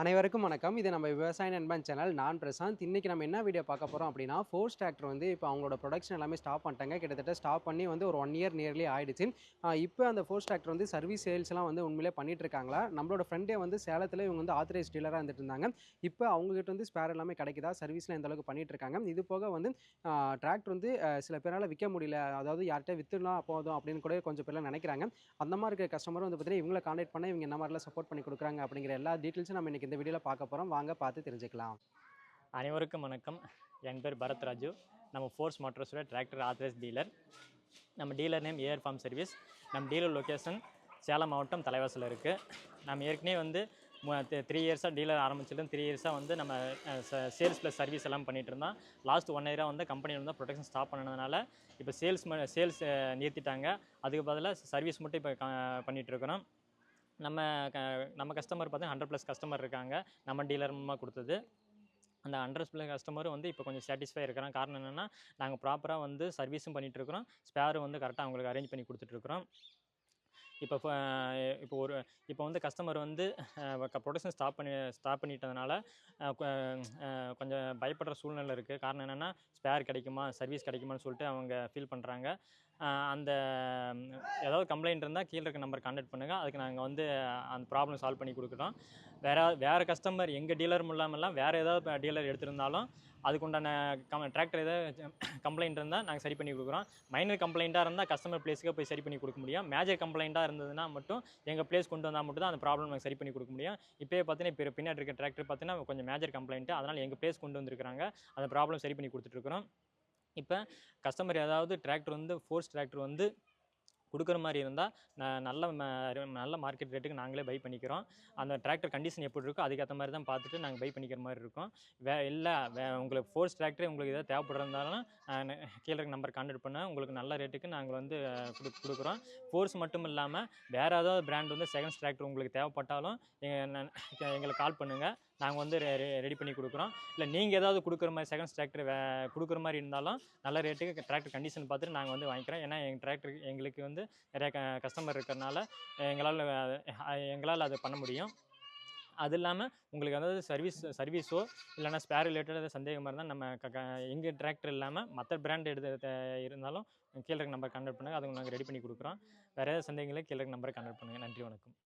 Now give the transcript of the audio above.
அனைவருக்கும் வணக்கம். இது நம்ம விவசாய நண்பன் சேனல். நான் பிரசாந்த். இன்றைக்கி நம்ம என்ன வீடியோ பார்க்க போகிறோம் அப்படின்னா ஃபோர்ஸ் டிராக்டர் வந்து இப்போ அவங்களோட ப்ரொடக்ஷன் எல்லாமே ஸ்டாப் பண்ணிட்டாங்க. கிட்டத்தட்ட ஸ்டாப் பண்ணி வந்து ஒரு ஒன் இயர் நியர்லி ஆயிடுச்சு. இப்போ அந்த ஃபோர்ஸ் டிராக்டர் வந்து சர்வீஸ் சேல்ஸ்லாம் வந்து உண்மையிலே பண்ணிட்டு இருக்காங்களா? நம்மளோட ஃப்ரெண்டே வந்து சேலத்தில் இவங்க வந்து ஆத்தரைஸ் டீலராக இருந்துட்டு இருந்தாங்க. இப்போ அவங்ககிட்ட வந்து ஸ்பேர் எல்லாமே கிடைக்குதா? சர்வீஸ்லாம் எந்த அளவுக்கு பண்ணிட்டு இருக்காங்க? இது போக வந்து டிராக்டர் வந்து சில பேரால் விற்க முடியல. அதாவது யார்கிட்ட வித்துலாம் போதும் அப்படின்னு கூட கொஞ்சம் பேர்லாம் நினைக்கிறாங்க. அந்த மாதிரி இருக்கிற கஸ்டமரும் வந்து பார்த்தீங்கன்னா இவங்களை கான்டாக்ட் பண்ண இவங்க என்ன மாதிரிலாம் சப்போர்ட் பண்ணி கொடுக்குறாங்க அப்படிங்கிற எல்லா டீட்டெயில்ஸும் நம்ம இன்றைக்கி இந்த வீடியோவில் பார்க்க போகிறோம் வாங்க பார்த்து தெரிஞ்சுக்கலாம். அனைவருக்கும் வணக்கம். என் பேர் பரத் ராஜு. நம்ம ஃபோர்ஸ் மோட்டர்ஸோட டிராக்டர் ஆத்தரைஸ் டீலர். நம்ம டீலர் நேம் ஏர் ஃபார்ம் சர்வீஸ். நம்ம டீலர் லொக்கேஷன் சேலம் மாவட்டம் தலைவாசல் இருக்குது நம்ம ஏற்கனவே வந்து த்ரீ இயர்ஸாக டீலர் ஆரம்பிச்சிடும் த்ரீ இயர்ஸாக வந்து நம்ம சேல்ஸ் ப்ளஸ் சர்வீஸ் எல்லாம் பண்ணிகிட்டு இருந்தோம். லாஸ்ட் ஒன் இயராக வந்து கம்பெனியில் வந்து ப்ரொடக்ஷன் ஸ்டாப் பண்ணதுனால இப்போ சேல்ஸ் சேல்ஸ் நிறுத்திட்டாங்க. அதுக்கு பதிலாக சர்வீஸ் மட்டும் இப்போ பண்ணிகிட்டு இருக்கிறோம் நம்ம க நம்ம கஸ்டமர் பார்த்தா ஹண்ட்ரட் ப்ளஸ் கஸ்டமர் இருக்காங்க. நம்ம டீலர் மூலமாக கொடுத்தது. அந்த ஹண்ட்ரட் ப்ளஸ் கஸ்டமரும் வந்து இப்போ கொஞ்சம் சாட்டிஸ்ஃபை இருக்கிறாங்க. காரணம் என்னென்னா நாங்கள் ப்ராப்பராக வந்து சர்வீஸும் பண்ணிகிட்டு இருக்கிறோம். ஸ்பேரும் வந்து கரெக்டாக அவங்களுக்கு அரேஞ்ச் பண்ணி கொடுத்துட்ருக்குறோம் இப்போ இப்போ ஒரு இப்போ வந்து கஸ்டமர் வந்து ப்ரொடக்ஷன் ஸ்டாப் பண்ணி ஸ்டாப் பண்ணிட்டதுனால கொஞ்சம் பயப்படுற சூழ்நிலை இருக்குது காரணம் என்னென்னா ஸ்பேர் கிடைக்குமா சர்வீஸ் கிடைக்குமான்னு சொல்லிட்டு அவங்க ஃபீல் பண்ணுறாங்க அந்த ஏதாவது கம்ப்ளைண்ட் இருந்தால் கீழே இருக்க நம்பர் கான்டாக்ட் பண்ணுங்கள் அதுக்கு நாங்கள் வந்து அந்த ப்ராப்ளம் சால்வ் பண்ணி கொடுக்குறோம். வேறு வேறு கஸ்டமர் எங்கள் டீலர் இல்லாமல்லாம் வேறு ஏதாவது டீலர் எடுத்திருந்தாலும் அதுக்குண்டான கம் டிராக்டர் ஏதாவது கம்ப்ளைண்ட் இருந்தால் நாங்கள் சரி பண்ணி கொடுக்குறோம். மைனர் கம்ப்ளைண்ட்டாக இருந்தால் கஸ்டமர் பிளேஸுக்கு போய் சரி பண்ணி கொடுக்க முடியும். மேஜர் கம்ப்ளைண்ட்டாக இருந்ததுன்னா மட்டும் எங்கள் பிளேஸ் கொண்டு வந்தால் மட்டும் தான் அந்த ப்ராப்ளம் நாங்கள் சரி பண்ணி கொடுக்க முடியும். இப்போயே பார்த்தீங்கன்னா இப்போ பின்னாடி இருக்க டிராக்டர் பார்த்தீங்கன்னா கொஞ்சம் மேஜர் கம்ப்ளைண்ட்டு அதனால் எங்கள் பிளேஸ் கொண்டு வந்திருக்கிறாங்க அந்த ப்ராப்ளம் சரி பண்ணி கொடுத்துட்ருக்குறோம் இப்போ கஸ்டமர் ஏதாவது டிராக்டர் வந்து ஃபோர்ஸ் டிராக்டர் வந்து கொடுக்குற மாதிரி இருந்தால் நல்ல ம- நல்ல மார்க்கெட் ரேட்டுக்கு நாங்களே பை பண்ணிக்கிறோம். அந்த டிராக்டர் கண்டிஷன் எப்படி இருக்கோ அதுக்கேற்ற மாதிரி தான் பார்த்துட்டு நாங்கள் பை பண்ணிக்கிற மாதிரி இருக்கும். வே இல்லை வே உங்களுக்கு ஃபோர்ஸ் டிராக்டர் உங்களுக்கு எதாவது தேவைப்படுறதாலும் கீழே நம்பர் கான்டாக்ட் பண்ண. உங்களுக்கு நல்ல ரேட்டுக்கு நாங்கள் வந்து கொடு கொடுக்குறோம். ஃபோர்ஸ் மட்டும் இல்லாமல் வேறு ஏதாவது பிராண்ட் வந்து செகண்ட்ஸ் டிராக்டர் உங்களுக்கு தேவைப்பட்டாலும் எங்களை எங்களுக்கு கால் பண்ணுங்கள் நாங்கள் வந்து ரெடி பண்ணி கொடுக்குறோம். இல்லை நீங்கள் ஏதாவது கொடுக்குற மாதிரி செகண்ட்ஸ் டிராக்டர் வே கொடுக்குற மாதிரி இருந்தாலும் நல்ல ரேட்டுக்கு டிராக்டர் கண்டிஷன் பார்த்துட்டு நாங்கள் வந்து வாங்கிக்கிறோம். ஏன்னா எங்கள் டிராக்டர் எங்களுக்கு வந்து நிறைய க கஸ்டமர் இருக்கிறனால எங்களால் எங்களால் அதை பண்ண முடியும். அது இல்லாமல் உங்களுக்கு அதாவது சர்வீஸ் சர்வீஸோ இல்லைனா ஸ்பேர் ரிலேட்டட் சந்தேகமாக இருந்தால் நம்ம க எங்கள் டிராக்டர் இல்லாமல் மற்ற பிராண்ட் எடுத்து இருந்தாலும் கீழே நம்பர் கான்டாக்ட் பண்ணுங்கள் அதுக்கு நாங்கள் ரெடி பண்ணி கொடுக்குறோம். வேறு ஏதாவது சந்தேகங்களை கீழே நம்பரை கான்டாக்ட் பண்ணுங்கள் நன்றி வணக்கம்.